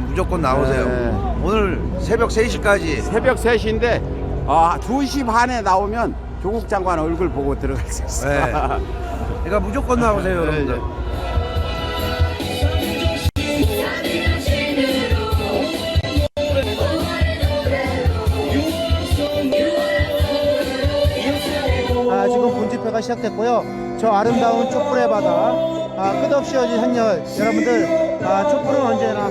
무조건 나오세요. 네. 오늘 새벽 3시까지 새벽 3시인데 아, 2시 반에 나오면 조국 장관 얼굴 보고 들어갈 수 있어요. 네. 그러니까 무조건 나오세요, 네, 여러분들. 아, 지금 본집회가 시작됐고요. 저 아름다운 촛불의 바다, 아, 끝없이 어진 한열, 여러분들, 아, 촛불은 언제나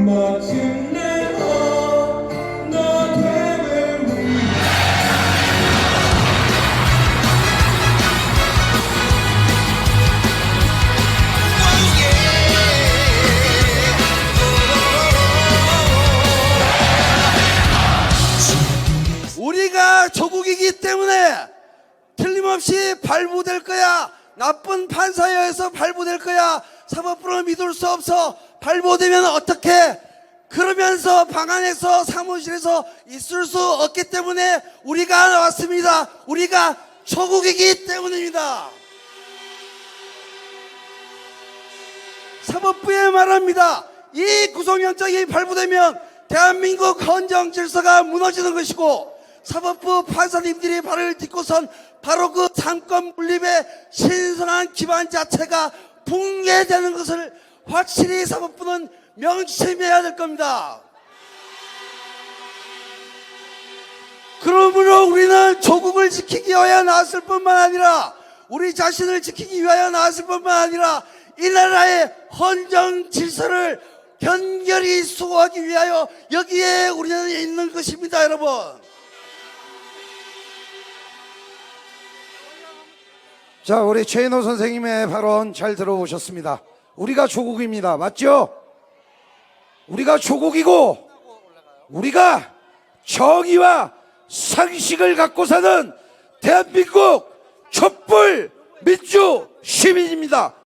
우리가 조국이기 때문에 틀림없이 발부될 거야. 나쁜 판사에 의해서 발부될 거야. 사법부를 믿을 수 없어. 발부되면 어떻게? 그러면서 방 안에서 사무실에서 있을 수 없기 때문에 우리가 나왔습니다. 우리가 조국이기 때문입니다. 사법부에 말합니다. 이 구속영장이 발부되면 대한민국 헌정 질서가 무너지는 것이고 사법부 판사님들이 발을 딛고선 바로 그 상권 분립의 신성한 기반 자체가 붕괴되는 것을 확실히 사법부는 명심해야 될 겁니다. 그러므로 우리는 조국을 지키기 위하여 나왔을 뿐만 아니라 우리 자신을 지키기 위하여 나왔을 뿐만 아니라 이 나라의 헌정 질서를 견결히 수호하기 위하여 여기에 우리는 있는 것입니다, 여러분. 자, 우리 최인호 선생님의 발언 잘 들어보셨습니다. 우리가 조국입니다. 맞죠? 우리가 조국이고, 우리가 정의와 상식을 갖고 사는 대한민국 촛불 민주 시민입니다.